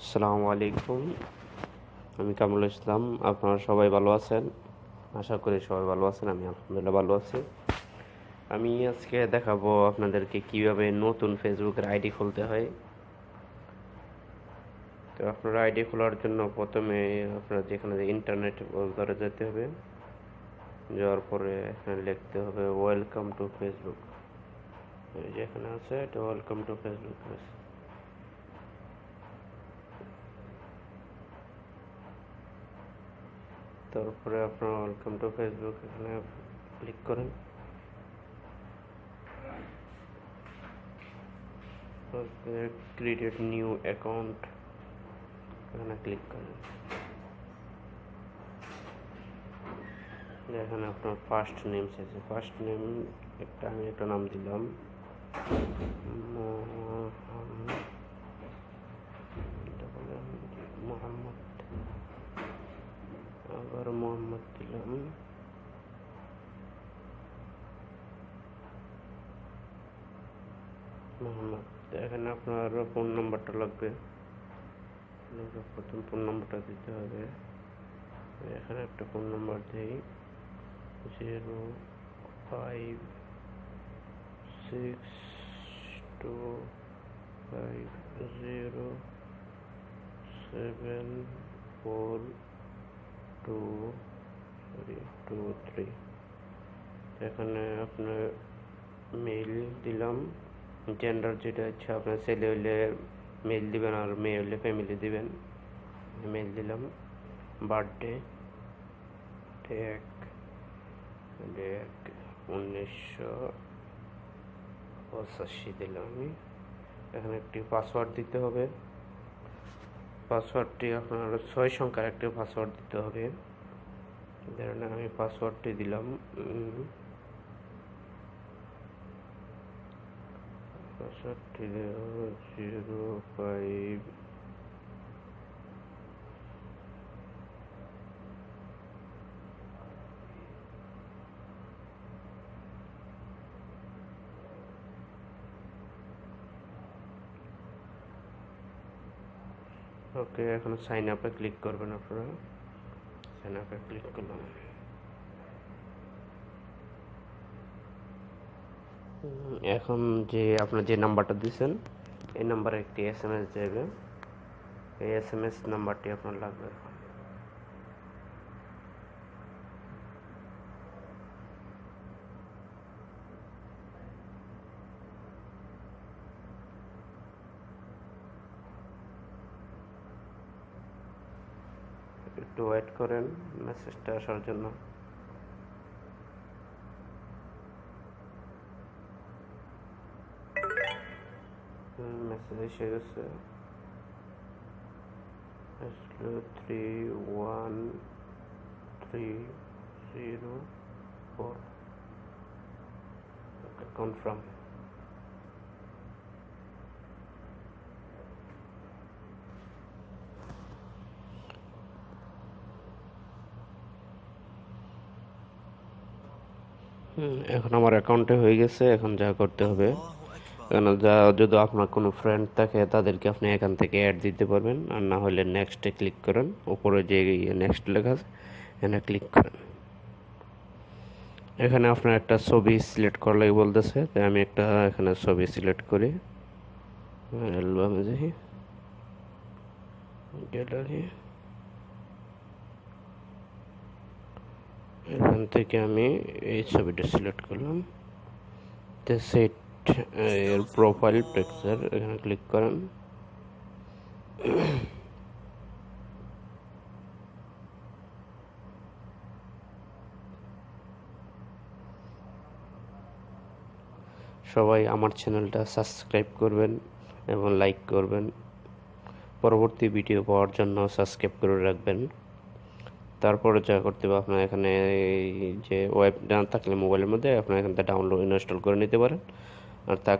আসসালামু আলাইকুম। আমি কামরুল ইসলাম, আপনারা সবাই ভালো আছেন? আশা করি সবাই ভালো আছেন, আমি আলহামদুলিল্লাহ ভালো আছি। আমি আজকে দেখাবো আপনাদেরকে কীভাবে নতুন ফেসবুকের আইডি খুলতে হয়। তো আপনার আইডি খোলার জন্য প্রথমে আপনার যেখানে ইন্টারনেট ব্রাউজারে যেতে হবে, যাওয়ার পরে এখানে লিখতে হবে ওয়েলকাম টু ফেসবুক যেখানে আছে, এটা ওয়েলকাম টু ফেসবুক আছে তারপরে আপনার ওয়েলকাম টু ফেসবুক এখানে ক্লিক করেন। ক্রিয়েট নিউ অ্যাকাউন্ট এখানে ক্লিক করেন। এখানে আপনার ফার্স্ট নেম চাইছে ফার্স্ট নেম একটা, আমি একটা নাম দিলাম। মোহাম্মদ দিলাম এখানে আপনার ফোন নাম্বারটা লাগবে। প্রথম ফোন নাম্বারটা দিতে হবে। এখানে একটা ফোন নাম্বার দিই। Zero five six two five zero seven four two two এখানে আপনার মেইল দিলাম। জেন্ডার যেটা হচ্ছে আপনার ছেলে হইলে মেল দিবেন আর মেয়ে হইলে ফ্যামিলি দিবেন। মেল দিলাম। বার্থডে এক উনিশশো পঁচাশি দিলাম। আমি এখানে একটি পাসওয়ার্ড দিতে হবে। পাসওয়ার্ডটি আপনার ছয় সংখ্যার একটি পাসওয়ার্ড দিতে হবে। ধরেন আমি পাসওয়ার্ডটি দিলাম। পাসওয়ার্ডটি জিরো ফাইভ ওকে এখন সাইন আপে ক্লিক করবেন আপনারা। সাইন আপে ক্লিক করলাম। এখন যে আপনার যে নাম্বারটা দিয়েছেন, এই নাম্বারে একটি এস এম এস যাবে। এই এস এম এস নাম্বারটি আপনার লাগবে। এখন একটু ওয়েট করেন মেসেজটা আসার জন্য। মেসেজ এসে গেছে। আসলো three one three zero four confirm এখন আমার অ্যাকাউন্টে হয়ে গেছে, এখন যা করতে হবে। কেন যা, যদি আপনার কোনো ফ্রেন্ড থাকে, তাদেরকে আপনি এখান থেকে অ্যাড দিতে পারবেন, আর না হলে নেক্সটে ক্লিক করেন। উপরে যে নেক্সট লেখা আছে, এখানে ক্লিক করেন। এখানে আপনার একটা ছবি সিলেক্ট করা লাগে বলতেছে তাই আমি একটা এখানে ছবি সিলেক্ট করি। অ্যালবামে যাই গ্যালারি এখান থেকে আমি এই ছবিটা সিলেক্ট করলাম। তো সেট এর প্রোফাইল পিকচার এখানে ক্লিক করেন। সবাই আমার চ্যানেলটা সাবস্ক্রাইব করবেন এবং লাইক করবেন। পরবর্তী ভিডিও পাওয়ার জন্য সাবস্ক্রাইব করে রাখবেন। তারপরে যা করতে হবে, আপনার এখানে এই যে ওয়েব না থাকলে মোবাইলের মধ্যে আপনার এখান থেকে ডাউনলোড ইনস্টল করে নিতে পারেন। আর তা